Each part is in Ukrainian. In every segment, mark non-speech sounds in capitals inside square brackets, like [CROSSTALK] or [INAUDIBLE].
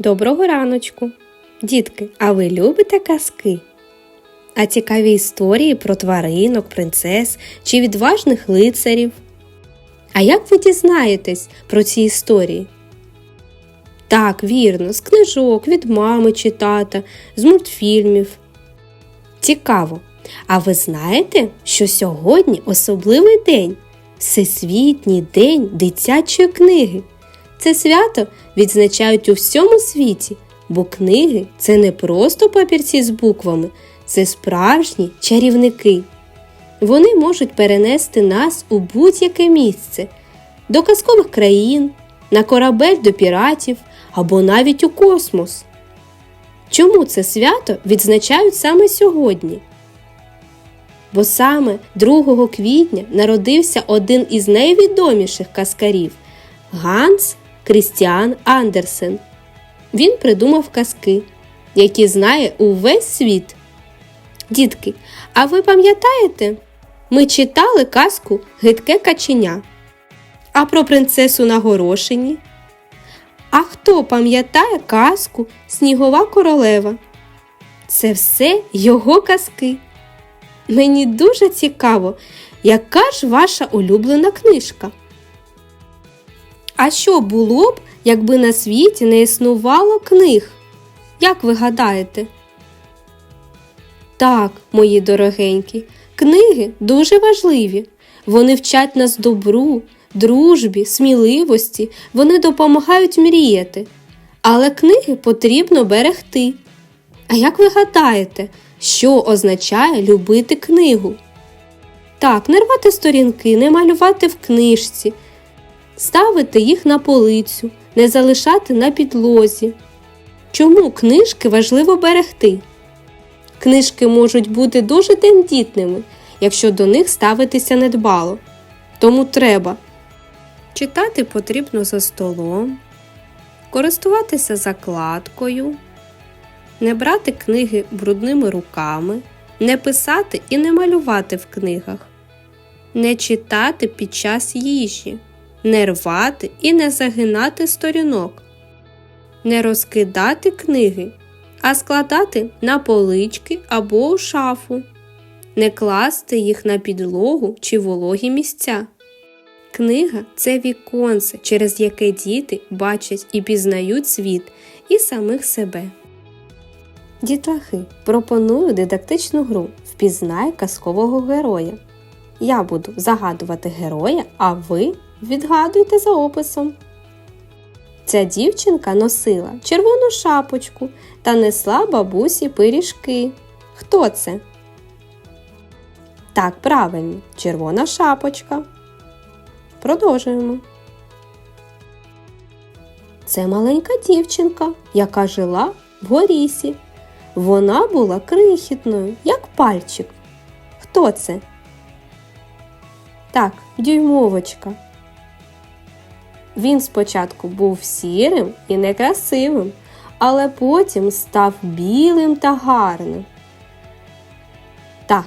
Доброго раночку! Дітки, а ви любите казки? А цікаві історії про тваринок, принцес чи відважних лицарів? А як ви дізнаєтесь про ці історії? Так, вірно, з книжок, від мами чи тата, з мультфільмів. Цікаво. А ви знаєте, що сьогодні особливий день Всесвітній день дитячої книги. Це свято відзначають у всьому світі, бо книги це не просто папірці з буквами, це справжні чарівники. Вони можуть перенести нас у будь-яке місце, до казкових країн, на корабель до піратів або навіть у космос. Чому це свято відзначають саме сьогодні? Бо саме 2 квітня народився один із найвідоміших казкарів Ганс Крістіан Андерсен. Він придумав казки, які знає увесь світ. Дітки, а ви пам'ятаєте? Ми читали казку Гидке каченя. А про принцесу на горошині? А хто пам'ятає казку Снігова королева? Це все його казки. Мені дуже цікаво, яка ж ваша улюблена книжка? А що було б, якби на світі не існувало книг? Як ви гадаєте? Так, мої дорогенькі, книги дуже важливі. Вони вчать нас добру, дружбі, сміливості, вони допомагають мріяти. Але книги потрібно берегти. А як ви гадаєте, що означає любити книгу? Так, не рвати сторінки, не малювати в книжці, ставити їх на полицю, не залишати на підлозі. Чому книжки важливо берегти? Книжки можуть бути дуже тендітними, якщо до них ставитися недбало. Тому треба читати потрібно за столом, користуватися закладкою, не брати книги брудними руками, не писати і не малювати в книгах, не читати під час їжі, не рвати і не загинати сторінок, не розкидати книги, а складати на полички або у шафу, не класти їх на підлогу чи вологі місця. Книга це віконце, через яке діти бачать і пізнають світ і самих себе. Дітлахи, пропоную дидактичну гру Впізнай казкового героя. Я буду загадувати героя, а ви відгадуйте за описом. Ця дівчинка носила червону шапочку та несла бабусі пиріжки. Хто це? Так, правильно, червона шапочка. Продовжуємо. Це маленька дівчинка, яка жила в горісі. Вона була крихітною, як пальчик. Хто це? Так, дюймовочка. Він спочатку був сірим і некрасивим, але потім став білим та гарним. Так,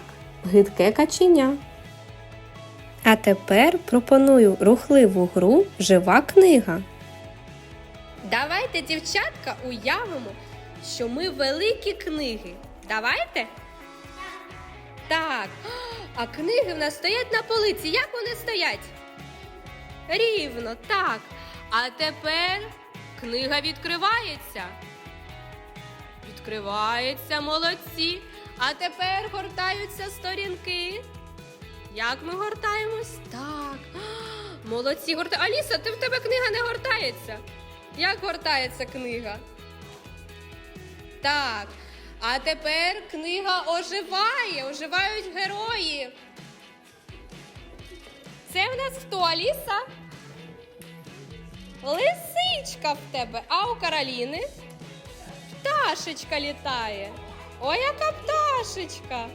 гидке каченя. А тепер пропоную рухливу гру Жива книга. Давайте, дівчатка, уявимо, що ми великі книги. Давайте? Так. А книги в нас стоять на полиці. Як вони стоять? Рівно, так. А тепер книга відкривається. Відкривається, молодці. А тепер гортаються сторінки. Як ми гортаємось? Так. [GASPS] Молодці, горта. Аліса, ти в тебе книга не гортається. Як гортається книга? Так. А тепер книга оживає, оживають герої. Це в нас хто, Аліса? Лисичка в тебе, а у Кароліни пташечка літає. О, яка пташечка!